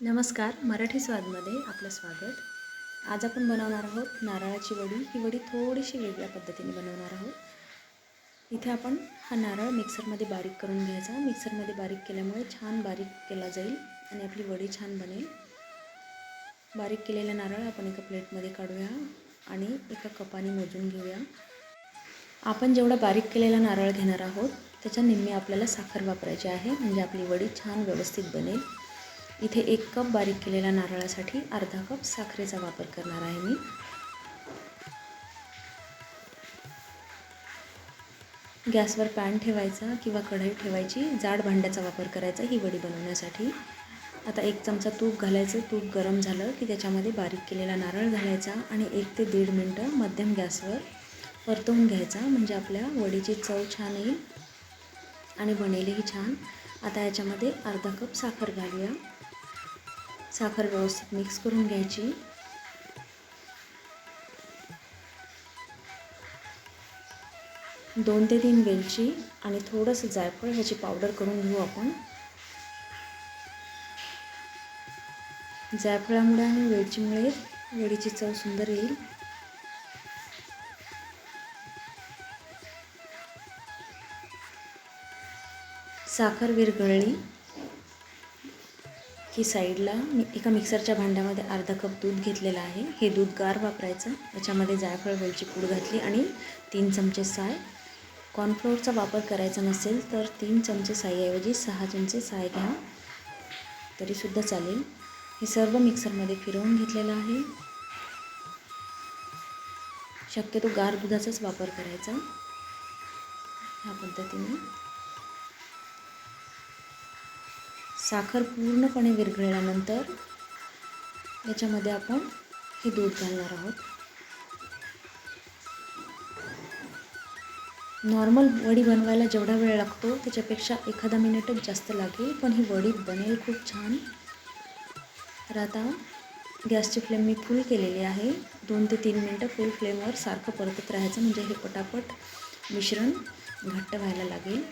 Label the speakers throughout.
Speaker 1: नमस्कार मराठी स्वादमध्ये आपलं स्वागत. आज आपण बनवणार आहोत नारळाची वडी. ही वडी थोडीशी वेगळ्या पद्धतीने बनवणार आहोत. इथे आपण हा नारळ मिक्सरमध्ये बारीक करून घ्यायचा. मिक्सरमध्ये बारीक केल्यामुळे छान बारीक केला जाईल आणि आपली वडी छान बनेल. बारीक केलेला नारळ आपण एका प्लेटमध्ये काढूया आणि एका कपाने मोजून घेऊया. आपण जेवढा बारीक केलेला नारळ घेणार आहोत त्याच्या निम्मे आपल्याला साखर वापरायची आहे. म्हणजे आपली वडी छान व्यवस्थित बनेल. इथे एक कप बारीक केलेल्या नारळासाठी अर्धा कप साखरेचा वापर करणार आहे मी. गॅसवर पॅन ठेवायचा किंवा कढई ठेवायची जाड भांड्याचा वापर करायचा ही वडी बनवण्यासाठी. आता एक चमचा तूप घालायचं तूप गरम झालं की त्याच्यामध्ये बारीक केलेला नारळ घालायचा आणि एक ते दीड मिनटं मध्यम गॅसवर परतवून घ्यायचा म्हणजे आपल्या वडीची चव छान येईल आणि बनेलही छान. आता याच्यामध्ये अर्धा कप साखर घालूया. साखर व्यवस्थित मिक्स करून घ्यायची. दोन ते तीन वेलची आणि थोडंसं जायफळ ह्याची पावडर करून घेऊ आपण. जायफळामुळे आणि वेलचीमुळे वेळीची चव सुंदर येईल. साखर विरघळली. की साईडला मी एका मिक्सरच्या भांड्यामध्ये अर्धा कप दूध घेतलेलं आहे. हे दूध गार वापरायचं. याच्यामध्ये जायफळ वेलची पूड घातली आणि तीन चमचे साय. कॉर्नफ्लोअरचा वापर करायचा नसेल तर तीन चमचे साईऐवजी सहा चमचे साय घ्या. तरीसुद्धा चालेल. हे सर्व मिक्सरमध्ये फिरवून घेतलेलं आहे. शक्यतो गार दुधाचाच वापर करायचा. ह्या पद्धतीने. साखर पूर्णपणे विरघळल्यानंतर याच्यामध्ये आपण हे दूध घालणार आहोत. नॉर्मल वडी बनवायला जेवढा वेळ लागतो त्याच्यापेक्षा एखादा मिनिटच जास्त लागेल. पण ही वडी बनेल खूप छान. तर आता गॅसची फ्लेम मी फुल केलेली आहे. दोन ते तीन मिनटं फुल फ्लेमवर सारखं परतत राहायचं. म्हणजे हे पटापट मिश्रण घट्ट व्हायला लागेल.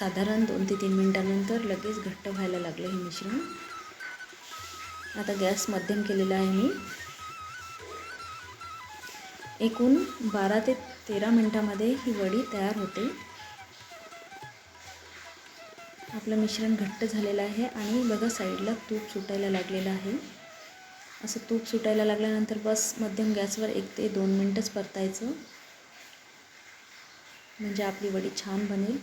Speaker 1: साधारण दोन ते तीन मिनटानंतर लगेच घट्ट व्हायला लागलं हे मिश्रण. आता गॅस मध्यम केलेला आहे मी. एकूण बारा ते तेरा मिनटामध्ये ही वडी तयार होते. आपलं मिश्रण घट्ट झालेलं आहे आणि बघा साईडला तूप सुटायला लागलेलं आहे. असं तूप सुटायला लागल्यानंतर बस मध्यम गॅसवर एक ते दोन मिनटंच परतायचं. म्हणजे आपली वडी छान बनेल.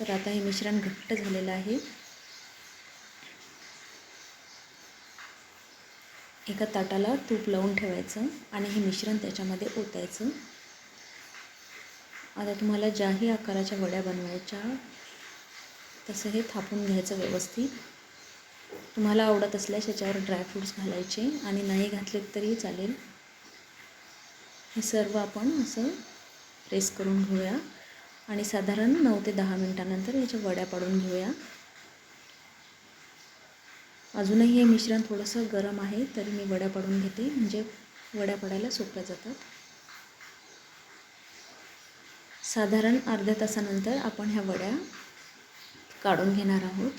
Speaker 1: तर आता हे मिश्रण घट्ट झालेलं आहे. एका ताटाला तूप लावून ठेवायचं आणि हे मिश्रण त्याच्यामध्ये ओतायचं. आता तुम्हाला ज्याही आकाराच्या वड्या बनवायच्या तसं हे थापून घ्यायचं व्यवस्थित. तुम्हाला आवडत असल्यास याच्यावर ड्रायफ्रूट्स घालायचे आणि नाही घातले तरी चालेल. हे सर्व आपण असं प्रेस करून घेऊया. आणि साधारण नऊ ते दहा मिनटानंतर याच्या वड्या पाडून घेऊया. अजूनही हे मिश्रण थोडंसं गरम आहे तरी मी वड्या पाडून घेते. म्हणजे वड्या पडायला सोप्या जातात. साधारण अर्ध्या तासानंतर आपण ह्या वड्या काढून घेणार आहोत.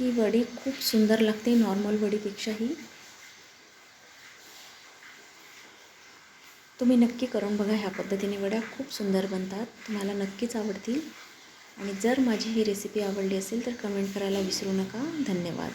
Speaker 1: ही वडी खूप सुंदर लागते नॉर्मल वडीपेक्षाही. तुम्ही नक्की करून बघा ह्या पद्धतीने वड्या खूप सुंदर बनतात. तुम्हाला नक्कीच आवडतील. आणि जर माझी ही रेसिपी आवडली असेल तर कमेंट करायला विसरू नका. धन्यवाद.